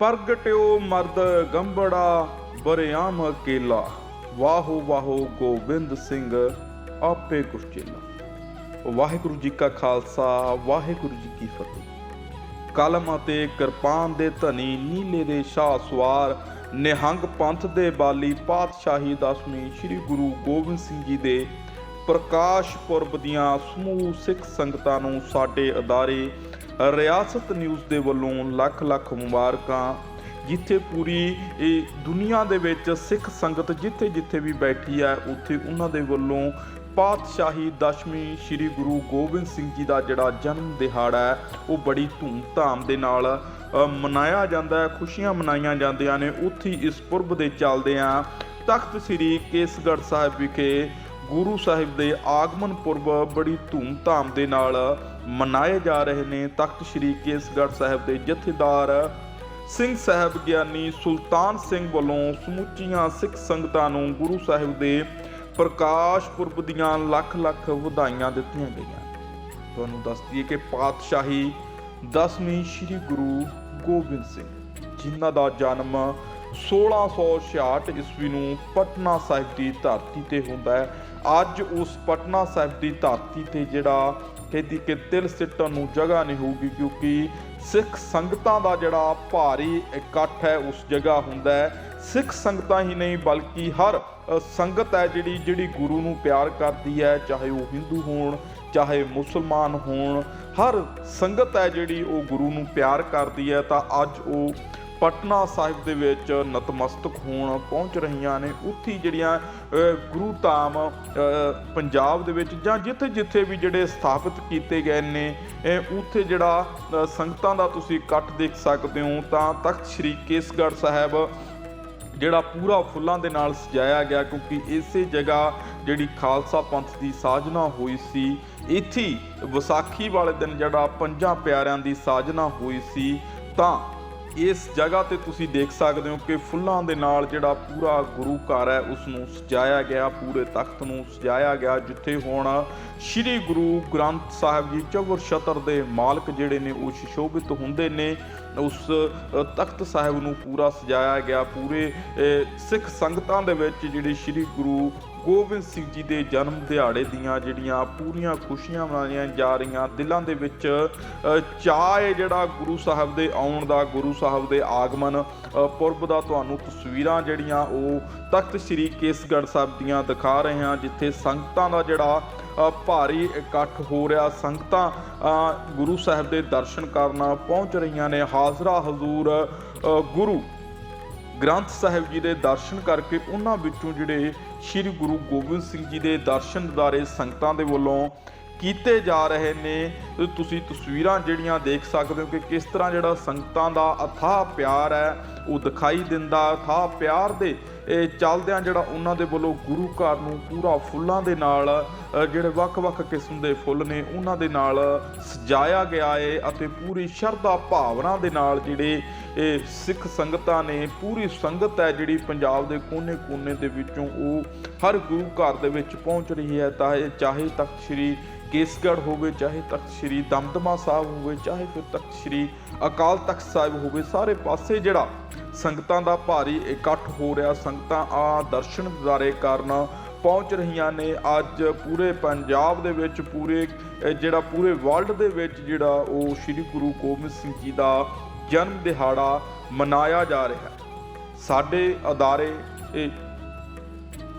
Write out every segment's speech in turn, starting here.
ਪ੍ਰਗਟਿਓ ਮਰਦ ਗੰਬੜਾ, ਬਰਿਆਮ ਅਕੇਲਾ ਵਾਹੋ ਵਾਹੋ ਗੋਬਿੰਦ ਸਿੰਘ, ਆਪੇ ਗੁਰਚੇਲਾ ਵਾਹਿਗੁਰੂ ਜੀ ਕਾ ਖਾਲਸਾ, ਵਾਹਿਗੁਰੂ ਜੀ ਕੀ ਫਤਿਹ। ਕਲਮ ਅਤੇ ਕਿਰਪਾਨ ਦੇ ਧਨੀ ਨੀਲੇ ਦੇ ਸ਼ਾਹ ਸਵਾਰ, ਨਿਹੰਗ ਪੰਥ ਦੇ ਬਾਲੀ ਪਾਤਸ਼ਾਹੀ ਦਸਵੀਂ ਸ੍ਰੀ ਗੁਰੂ ਗੋਬਿੰਦ ਸਿੰਘ ਜੀ ਦੇ ਪ੍ਰਕਾਸ਼ ਪੁਰਬ ਦੀਆਂ ਸਮੂਹ ਸਿੱਖ ਸੰਗਤਾਂ ਨੂੰ ਸਾਡੇ ਅਦਾਰੇ ਰਿਆਸਤ ਨਿਊਜ਼ ਦੇ ਵੱਲੋਂ ਲੱਖ ਲੱਖ ਮੁਬਾਰਕਾਂ, ਜਿੱਥੇ ਪੂਰੀ, ਇਹ ਦੁਨੀਆ ਦੇ ਵਿੱਚ ਸਿੱਖ ਸੰਗਤ ਜਿੱਥੇ ਜਿੱਥੇ ਵੀ ਬੈਠੀ ਹੈ, ਉੱਥੇ ਉਹਨਾਂ ਦੇ ਵੱਲੋਂ ਪਾਤਸ਼ਾਹੀ ਦਸ਼ਮੀ ਸ੍ਰੀ ਗੁਰੂ ਗੋਬਿੰਦ ਸਿੰਘ ਜੀ ਦਾ ਜਿਹੜਾ ਜਨਮ ਦਿਹਾੜਾ ਹੈ, ਉਹ ਬੜੀ ਧੂਮ-ਧਾਮ ਦੇ ਨਾਲ ਮਨਾਇਆ ਜਾਂਦਾ ਹੈ, ਖੁਸ਼ੀਆਂ ਮਨਾਈਆਂ ਜਾਂਦੀਆਂ ਨੇ। ਉੱਥੇ ਇਸ ਪੁਰਬ ਦੇ ਚੱਲਦਿਆਂ ਤਖਤ ਸ੍ਰੀ ਕੇਸਗੜ੍ਹ ਸਾਹਿਬ ਵਿਖੇ ਗੁਰੂ ਸਾਹਿਬ ਦੇ ਆਗਮਨ ਪੁਰਬ ਬੜੀ ਧੂਮ-ਧਾਮ ਦੇ ਨਾਲ ਮਨਾਏ ਜਾ ਰਹੇ ਨੇ। ਤਖਤ ਸ੍ਰੀ ਕੇਸਗੜ੍ਹ ਸਾਹਿਬ ਦੇ ਜਥੇਦਾਰ ਸਿੰਘ ਸਾਹਿਬ ਗਿਆਨੀ ਸੁਲਤਾਨ ਸਿੰਘ ਵੱਲੋਂ ਸਮੁੱਚੀਆਂ ਸਿੱਖ ਸੰਗਤਾਂ ਨੂੰ ਗੁਰੂ ਸਾਹਿਬ ਦੇ ਪ੍ਰਕਾਸ਼ ਪੁਰਬ ਦੀਆਂ ਲੱਖ ਲੱਖ ਵਧਾਈਆਂ ਦਿੱਤੀਆਂ ਗਈਆਂ। ਤੁਹਾਨੂੰ ਦੱਸ ਦਈਏ ਕਿ ਪਾਤਸ਼ਾਹੀ ਦਸਵੀਂ ਸ੍ਰੀ ਗੁਰੂ ਗੋਬਿੰਦ ਸਿੰਘ, ਜਿਨ੍ਹਾਂ ਦਾ ਜਨਮ 1666 ਈਸਵੀ ਨੂੰ ਪਟਨਾ ਸਾਹਿਬ ਦੀ ਧਰਤੀ ਤੇ ਹੁੰਦਾ ਹੈ ਅੱਜ ਉਸ ਪਟਨਾ ਸਾਹਿਬ ਦੀ ਧਰਤੀ ਤੇ ਜਿਹੜਾ ਕਹਿੰਦੀ ਕਿ ਤਿਲ ਸਿੱਟਣ ਨੂੰ ਜਗ੍ਹਾ ਨਹੀਂ ਹੋਊਗੀ ਕਿਉਂਕਿ ਸਿੱਖ ਸੰਗਤਾਂ ਦਾ ਜਿਹੜਾ ਭਾਰੀ ਇਕੱਠ ਹੈ, ਉਸ ਜਗ੍ਹਾ ਹੁੰਦਾ ਹੈ। ਸਿੱਖ ਸੰਗਤਾਂ ਹੀ ਨਹੀਂ, ਬਲਕਿ ਹਰ ਸੰਗਤ ਹੈ ਜਿਹੜੀ ਜਿਹੜੀ ਗੁਰੂ ਨੂੰ ਪਿਆਰ ਕਰਦੀ ਹੈ, ਚਾਹੇ ਉਹ ਹਿੰਦੂ ਹੋਣ, ਚਾਹੇ ਮੁਸਲਮਾਨ ਹੋਣ। ਹਰ ਸੰਗਤ ਹੈ ਜਿਹੜੀ, ਉਹ ਗੁਰੂ ਨੂੰ ਪਿਆਰ ਕਰਦੀ ਹੈ। ਤਾਂ ਅੱਜ ਉਹ ਪਟਨਾ ਸਾਹਿਬ ਦੇ ਵਿੱਚ ਨਤਮਸਤਕ ਹੋਣ ਪਹੁੰਚ ਰਹੀਆਂ ਨੇ। ਉੱਥੇ ਜਿਹੜੀਆਂ ਗੁਰੂ ਧਾਮ ਪੰਜਾਬ ਦੇ ਵਿੱਚ ਜਾਂ ਜਿੱਥੇ ਜਿੱਥੇ ਵੀ ਜਿਹੜੇ ਸਥਾਪਿਤ ਕੀਤੇ ਗਏ ਨੇ ਉੱਥੇ ਜਿਹੜਾ ਸੰਗਤਾਂ ਦਾ ਤੁਸੀਂ ਇਕੱਠ ਦੇਖ ਸਕਦੇ ਹੋ। ਤਾਂ ਤਖਤ ਸ੍ਰੀ ਕੇਸਗੜ੍ਹ ਸਾਹਿਬ, ਜਿਹੜਾ ਪੂਰਾ ਫੁੱਲਾਂ ਦੇ ਨਾਲ ਸਜਾਇਆ ਗਿਆ ਕਿਉਂਕਿ ਇਸੇ ਜਗ੍ਹਾ ਜਿਹੜੀ ਖਾਲਸਾ ਪੰਥ ਦੀ ਸਾਜਨਾ ਹੋਈ ਸੀ, ਇੱਥੇ ਵਿਸਾਖੀ ਵਾਲੇ ਦਿਨ ਜਿਹੜਾ ਪੰਜਾਂ ਪਿਆਰਿਆਂ ਦੀ ਸਾਜਨਾ ਹੋਈ ਸੀ, ਤਾਂ ਇਸ ਜਗ੍ਹਾ ਤੇ ਤੁਸੀਂ ਦੇਖ ਸਕਦੇ ਹੋ ਕਿ ਫੁੱਲਾਂ ਦੇ ਨਾਲ ਜਿਹੜਾ ਪੂਰਾ ਗੁਰੂ ਘਰ ਹੈ ਉਸ ਨੂੰ ਸਜਾਇਆ ਗਿਆ, ਪੂਰੇ ਤਖਤ ਨੂੰ ਸਜਾਇਆ ਗਿਆ, ਜਿੱਥੇ ਹੁਣ ਸ੍ਰੀ ਗੁਰੂ ਗ੍ਰੰਥ ਸਾਹਿਬ ਜੀ ਚੌਵਰ ਛਤਰ ਦੇ ਮਾਲਕ ਜਿਹੜੇ ਨੇ, ਉਹ ਸ਼ਿਸ਼ੋਭਿਤ ਹੁੰਦੇ ਨੇ। ਉਸ ਤਖਤ ਸਾਹਿਬ ਨੂੰ ਪੂਰਾ ਸਜਾਇਆ ਗਿਆ। ਪੂਰੇ ਸਿੱਖ ਸੰਗਤਾਂ ਦੇ ਵਿੱਚ ਜਿਹੜੀ ਸ੍ਰੀ ਗੁਰੂ ਗੋਬਿੰਦ ਸਿੰਘ ਜੀ ਦੇ ਜਨਮ ਦਿਹਾੜੇ ਦੀਆਂ ਜਿਹੜੀਆਂ ਪੂਰੀਆਂ ਖੁਸ਼ੀਆਂ ਮਨਾਈਆਂ ਜਾ ਰਹੀਆਂ ਦਿਲਾਂ ਦੇ ਵਿੱਚ ਅ, ਚਾਅ ਹੈ ਜਿਹੜਾ ਗੁਰੂ ਸਾਹਿਬ ਦੇ ਆਉਣ ਦਾ ਗੁਰੂ ਸਾਹਿਬ ਦੇ ਆਗਮਨ ਪੁਰਬ ਦਾ ਤੁਹਾਨੂੰ ਤਸਵੀਰਾਂ ਜਿਹੜੀਆਂ ਉਹ ਤਖਤ ਸ੍ਰੀ ਕੇਸਗੜ੍ਹ ਸਾਹਿਬ ਦੀਆਂ ਦਿਖਾ ਰਹੇ ਹਾਂ ਜਿੱਥੇ ਸੰਗਤਾਂ ਦਾ ਜਿਹੜਾ ਭਾਰੀ ਇਕੱਠ ਹੋ ਰਿਹਾ। ਸੰਗਤਾਂ ਗੁਰੂ ਸਾਹਿਬ ਦੇ ਦਰਸ਼ਨ ਕਰਨ ਪਹੁੰਚ ਰਹੀਆਂ ਨੇ। ਹਾਜ਼ਰਾ ਹਜ਼ੂਰ ਗੁਰੂ ਗ੍ਰੰਥ ਸਾਹਿਬ ਜੀ ਦੇ ਦਰਸ਼ਨ ਕਰਕੇ ਉਹਨਾਂ ਵਿੱਚੋਂ ਜਿਹੜੇ ਸ੍ਰੀ ਗੁਰੂ ਗੋਬਿੰਦ ਸਿੰਘ ਜੀ ਦੇ ਦਰਸ਼ਨ ਦਿਦਾਰੇ ਸੰਗਤਾਂ ਦੇ ਵੱਲੋਂ ਕੀਤੇ ਜਾ ਰਹੇ ਨੇ ਤੁਸੀਂ ਤਸਵੀਰਾਂ ਜਿਹੜੀਆਂ ਦੇਖ ਸਕਦੇ ਹੋ ਕਿ ਕਿਸ ਤਰ੍ਹਾਂ ਜਿਹੜਾ ਸੰਗਤਾਂ ਦਾ ਅਥਾਹ ਪਿਆਰ ਹੈ ਉਹ ਦਿਖਾਈ ਦਿੰਦਾ ਅਥਾਹ ਪਿਆਰ ਦੇ ਚੱਲਦਿਆਂ ਜਿਹੜਾ ਉਹਨਾਂ ਦੇ ਵੱਲੋਂ ਗੁਰੂ ਘਰ ਨੂੰ ਪੂਰਾ ਫੁੱਲਾਂ ਦੇ ਨਾਲ ਜਿਹੜੇ ਵੱਖ-ਵੱਖ ਕਿਸਮ ਦੇ ਫੁੱਲ ਨੇ, ਉਹਨਾਂ ਦੇ ਨਾਲ ਸਜਾਇਆ ਗਿਆ ਏ ਅਤੇ ਪੂਰੀ ਸ਼ਰਧਾ ਭਾਵਨਾ ਦੇ ਨਾਲ ਜਿਹੜੇ ਇਹ ਸਿੱਖ ਸੰਗਤਾਂ ਨੇ, ਪੂਰੀ ਸੰਗਤ ਹੈ ਜਿਹੜੀ ਪੰਜਾਬ ਦੇ ਕੋਨੇ-ਕੋਨੇ ਦੇ ਵਿੱਚੋਂ ਉਹ ਹਰ ਗੁਰੂ ਘਰ ਦੇ ਵਿੱਚ ਪਹੁੰਚ ਰਹੀ ਹੈ। ਤਾਂ ਇਹ ਚਾਹੇ ਤਖਤ ਸ੍ਰੀ ਕੇਸਗੜ੍ਹ ਹੋਵੇ, ਚਾਹੇ ਤਖਤ ਸ੍ਰੀ ਦਮਦਮਾ ਸਾਹਿਬ ਹੋਵੇ, ਚਾਹੇ ਫਿਰ ਤਖਤ ਸ੍ਰੀ ਅਕਾਲ ਤਖਤ ਸਾਹਿਬ ਹੋਵੇ, ਸਾਰੇ ਪਾਸੇ ਜਿਹੜਾ ਸੰਗਤਾਂ ਦਾ ਭਾਰੀ ਇਕੱਠ ਹੋ ਰਿਹਾ। ਸੰਗਤਾਂ ਆ ਦਰਸ਼ਨ ਦਿਦਾਰੇ ਕਰਨ ਪਹੁੰਚ ਰਹੀਆਂ ਨੇ। ਅੱਜ ਪੂਰੇ ਪੰਜਾਬ ਦੇ ਵਿੱਚ ਪੂਰੇ ਜਿਹੜਾ ਪੂਰੇ ਵਰਲਡ ਦੇ ਵਿੱਚ ਜਿਹੜਾ ਉਹ ਸ੍ਰੀ ਗੁਰੂ ਗੋਬਿੰਦ ਸਿੰਘ ਜੀ ਦਾ ਜਨਮ ਦਿਹਾੜਾ ਮਨਾਇਆ ਜਾ ਰਿਹਾ। ਸਾਡੇ ਅਦਾਰੇ, ਇਹ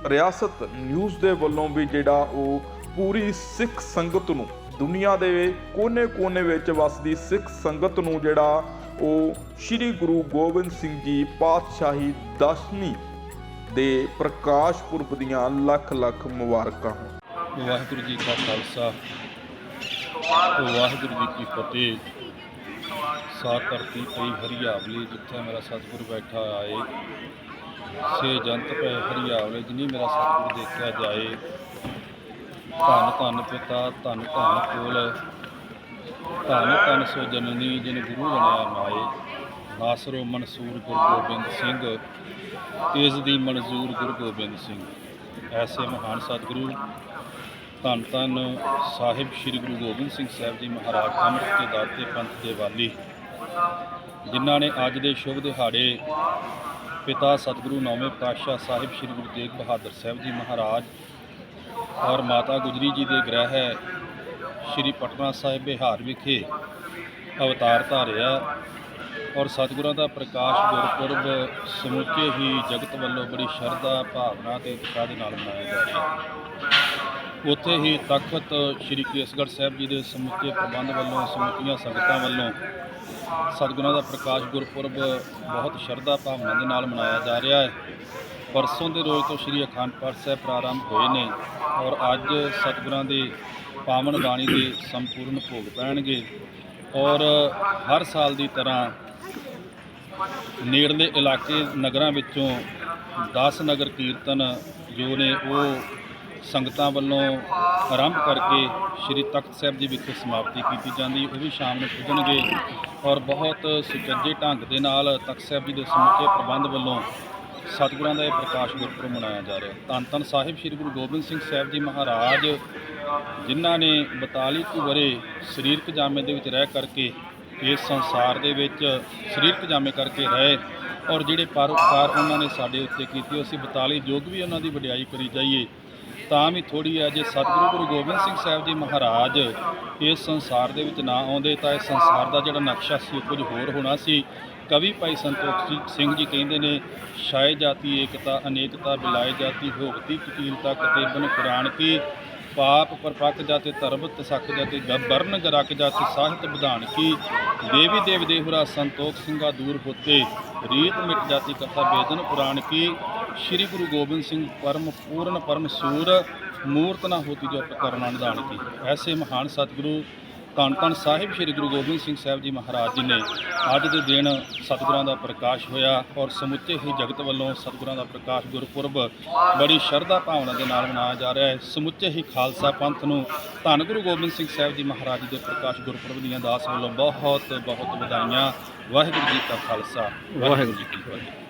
ਰਿਆਸਤ ਨਿਊਜ਼ ਦੇ ਵੱਲੋਂ ਵੀ ਜਿਹੜਾ ਉਹ ਪੂਰੀ ਸਿੱਖ ਸੰਗਤ ਨੂੰ, ਦੁਨੀਆ ਦੇ ਕੋਨੇ-ਕੋਨੇ ਵਿੱਚ ਵਸਦੀ ਸਿੱਖ ਸੰਗਤ ਨੂੰ ਜਿਹੜਾ ਉਹ ਸ੍ਰੀ ਗੁਰੂ ਗੋਬਿੰਦ ਸਿੰਘ ਜੀ ਪਾਤਸ਼ਾਹੀ ਦਸਵੀਂ ਦੇ ਪ੍ਰਕਾਸ਼ ਪੁਰਬ ਦੀਆਂ ਲੱਖ ਲੱਖ ਮੁਬਾਰਕਾਂ ਹੋਣ। ਵਾਹਿਗੁਰੂ ਜੀ ਕਾ ਖਾਲਸਾ, ਵਾਹਿਗੁਰੂ ਜੀ ਕੀ ਫਤਿਹ। ਸਾ ਧਰਤੀ ਪਈ ਹਰਿਆਵਲੀ, ਜਿੱਥੇ ਮੇਰਾ ਸਤਿਗੁਰ ਬੈਠਾ ਆਏ। ਸੇ ਜੰਤ ਪੈ ਹਰਿਆਵਲੇ, ਜਿਨੀ ਮੇਰਾ ਸਤਿਗੁਰ ਦੇਖਿਆ ਜਾਏ। ਧੰਨ ਧੰਨ ਪਿਤਾ, ਧੰਨ ਧੰਨ ਕੋਲ। ਧੰਨ ਧੰਨ ਸੋ ਜਨਨੀ ਜਿਨ ਗੁਰੂ ਬਣਿਆ ਮਾਏ ਨਾਸਰੋ ਮਨਸੂਰ ਗੁਰੂ ਗੋਬਿੰਦ ਸਿੰਘ, ਤੇਜ ਦੀ ਮਨਜ਼ੂਰ ਗੁਰੂ ਗੋਬਿੰਦ ਸਿੰਘ। ਐਸੇ ਮਹਾਨ ਸਤਿਗੁਰੂ, ਧੰਨ ਧੰਨ ਸਾਹਿਬ ਸ੍ਰੀ ਗੁਰੂ ਗੋਬਿੰਦ ਸਿੰਘ ਸਾਹਿਬ ਜੀ ਮਹਾਰਾਜ ਅੰਮ੍ਰਿਤ ਦੇ ਦਾਤੇ ਪੰਥ ਦੇ ਵਾਲੀ, ਜਿਨ੍ਹਾਂ ਨੇ ਅੱਜ ਦੇ ਸ਼ੁਭ ਦਿਹਾੜੇ ਪਿਤਾ ਸਤਿਗੁਰੂ ਨੌਵੇਂ ਪਾਤਸ਼ਾਹ ਸਾਹਿਬ ਸ੍ਰੀ ਗੁਰੂ ਤੇਗ ਬਹਾਦਰ ਸਾਹਿਬ ਜੀ ਮਹਾਰਾਜ ਔਰ ਮਾਤਾ ਗੁਜਰੀ ਜੀ ਦੇ ਗ੍ਰਹਿ ਸ੍ਰੀ ਪਟਨਾ ਸਾਹਿਬ ਬਿਹਾਰ ਵਿਖੇ ਅਵਤਾਰ ਧਾਰਿਆ ਔਰ ਸਤਿਗੁਰਾਂ ਦਾ ਪ੍ਰਕਾਸ਼ ਗੁਰਪੁਰਬ ਸਮੁੱਚੇ ਹੀ ਜਗਤ ਵੱਲੋਂ ਬੜੀ ਸ਼ਰਧਾ, ਭਾਵਨਾ ਤੇ ਉਤਸ਼ਾਹ ਦੇ ਨਾਲ ਮਨਾਇਆ ਜਾ ਰਿਹਾ ਹੈ। ਉੱਥੇ ਹੀ ਤਖਤ ਸ੍ਰੀ ਕੇਸਗੜ੍ਹ ਸਾਹਿਬ ਜੀ ਦੇ ਸਮੁੱਚੇ ਪ੍ਰਬੰਧ ਵੱਲੋਂ, ਸਮੁੱਚੀਆਂ ਸੰਗਤਾਂ ਵੱਲੋਂ ਸਤਿਗੁਰਾਂ ਦਾ ਪ੍ਰਕਾਸ਼ ਗੁਰਪੁਰਬ ਬਹੁਤ ਸ਼ਰਧਾ, ਭਾਵਨਾ ਦੇ ਨਾਲ ਮਨਾਇਆ ਜਾ ਰਿਹਾ ਹੈ। ਪਰਸੋਂ ਦੇ ਰੋਜ਼ ਤੋਂ ਸ੍ਰੀ ਅਖੰਡ ਪਾਠ ਸਾਹਿਬ ਪ੍ਰਾਰੰਭ ਹੋਏ ਨੇ ਔਰ ਅੱਜ ਸਤਿਗੁਰਾਂ ਦੇ ਪਾਵਨ ਬਾਣੀ ਦੇ ਸੰਪੂਰਨ ਭੋਗ ਪੈਣਗੇ ਔਰ ਹਰ ਸਾਲ ਦੀ ਤਰ੍ਹਾਂ ਨੇੜਲੇ ਇਲਾਕੇ ਨਗਰਾਂ ਵਿੱਚੋਂ 10 ਨਗਰ ਕੀਰਤਨ ਜੋ ਨੇ ਉਹ ਸੰਗਤਾਂ ਵੱਲੋਂ ਆਰੰਭ ਕਰਕੇ ਸ੍ਰੀ ਤਖਤ ਸਾਹਿਬ ਜੀ ਵਿਖੇ ਸਮਾਪਤੀ ਕੀਤੀ ਜਾਂਦੀ, ਉਹ ਵੀ ਸ਼ਾਮ ਨੂੰ ਪੁੱਜਣਗੇ ਔਰ ਬਹੁਤ ਸੁਚੱਜੇ ਢੰਗ ਦੇ ਨਾਲ ਤਖਤ ਸਾਹਿਬ ਜੀ ਦੇ ਸਮੁੱਚੇ ਪ੍ਰਬੰਧ ਵੱਲੋਂ ਸਤਿਗੁਰਾਂ ਦਾ ਇਹ ਪ੍ਰਕਾਸ਼ ਗੁਰਪੁਰਬ ਮਨਾਇਆ ਜਾ ਰਿਹਾ। ਧੰਨ ਧੰਨ ਸਾਹਿਬ, ਸ੍ਰੀ ਗੁਰੂ ਗੋਬਿੰਦ ਸਿੰਘ ਸਾਹਿਬ ਜੀ ਮਹਾਰਾਜ ਜਿਨ੍ਹਾਂ ਨੇ 42 ਕੁ ਵਰੇ ਸਰੀਰਕ ਜਾਮੇ ਦੇ ਵਿੱਚ ਰਹਿ ਕਰਕੇ ਇਸ ਸੰਸਾਰ ਦੇ ਵਿੱਚ ਸਰੀਰਕ ਜਾਮੇ ਕਰਕੇ ਰਹੇ ਔਰ ਜਿਹੜੇ ਪਰਉਪਕਾਰ ਉਹਨਾਂ ਨੇ ਸਾਡੇ ਉੱਤੇ ਕੀਤੀ, ਅਸੀਂ 42 ਯੁੱਗ ਵੀ ਉਹਨਾਂ ਦੀ ਵਡਿਆਈ ਕਰੀ ਜਾਈਏ। ਤਾਂ ਵੀ ਥੋੜੀ ਹੈ, ਜੇ ਸਤਿਗੁਰੂ ਗੁਰੂ ਗੋਬਿੰਦ ਸਿੰਘ ਸਾਹਿਬ ਜੀ ਮਹਾਰਾਜ ਇਸ ਸੰਸਾਰ ਦੇ ਵਿੱਚ ਨਾ ਆਉਂਦੇ ਤਾਂ ਇਸ ਸੰਸਾਰ ਦਾ ਜਿਹੜਾ ਨਕਸ਼ਾ ਸੀ, ਉਹ ਕੁਝ ਹੋਰ ਹੋਣਾ ਸੀ। ਕਵੀ ਭਾਈ ਸੰਤੋਖ ਸਿੰਘ ਜੀ ਕਹਿੰਦੇ ਨੇ ਸ਼ਾਇ ਜਾਤੀ ਏਕਤਾ, ਅਨੇਕਤਾ ਬਿਲਾਏ ਜਾਤੀ ਹੋਵਤੀ ਕਤੀਲਤਾ ਕਤੇਬਨ, ਕੁਰਾਨ ਕੀ ਪਾਪ ਪਰਪੱਕ ਜਾਤੇ ਧਰਮ ਤਸਕ ਜਾਤੇ ਗਬਰਨ ਗਰਕ ਜਾਤੇ ਸਾਹਿਤ ਵਿਧਾਨ ਕੀ। ਦੇਵੀ ਦੇਵ ਦੇਹੁਰਾ ਸੰਤੋਖ ਸਿੰਘਾ ਦੂਰ ਹੋਤੇ। ਰੀਤ ਮਿਟ ਜਾਤੀ ਕਥਾ ਬੇਦਨ ਪੁਰਾਣ ਕੀ। ਸ੍ਰੀ ਗੁਰੂ ਗੋਬਿੰਦ ਸਿੰਘ ਪਰਮ ਪੂਰਨ ਪਰਮ ਸੂਰ। ਮੂਰਤ ਨਾ ਹੋਤੀ ਜੋ ਕਰਨਾ ਨਿਦਾਨ ਕੀ। ਐਸੇ ਮਹਾਨ ਸਤਿਗੁਰੂ ਧੰਨ ਧੰਨ ਸਾਹਿਬ ਸ੍ਰੀ ਗੁਰੂ ਗੋਬਿੰਦ ਸਿੰਘ ਸਾਹਿਬ ਜੀ ਮਹਾਰਾਜ ਜੀ ਨੇ ਅੱਜ ਦੇ ਦਿਨ ਸਤਿਗੁਰਾਂ ਦਾ ਪ੍ਰਕਾਸ਼ ਹੋਇਆ ਔਰ ਸਮੁੱਚੇ ਹੀ ਜਗਤ ਵੱਲੋਂ ਸਤਿਗੁਰਾਂ ਦਾ ਪ੍ਰਕਾਸ਼ ਗੁਰਪੁਰਬ ਬੜੀ ਸ਼ਰਧਾ ਭਾਵਨਾ ਦੇ ਨਾਲ ਮਨਾਇਆ ਜਾ ਰਿਹਾ ਹੈ। ਸਮੁੱਚੇ ਹੀ ਖਾਲਸਾ ਪੰਥ ਨੂੰ ਧੰਨ ਗੁਰੂ ਗੋਬਿੰਦ ਸਿੰਘ ਸਾਹਿਬ ਜੀ ਮਹਾਰਾਜ ਜੀ ਦੇ ਪ੍ਰਕਾਸ਼ ਗੁਰਪੁਰਬ ਦੀਆਂ ਦਾਸ ਵੱਲੋਂ ਬਹੁਤ ਬਹੁਤ ਵਧਾਈਆਂ। ਵਾਹਿਗੁਰੂ ਜੀ ਕਾ ਖਾਲਸਾ। ਵਾਹਿਗੁਰੂ ਜੀ ਕੀ ਫਤਿਹ।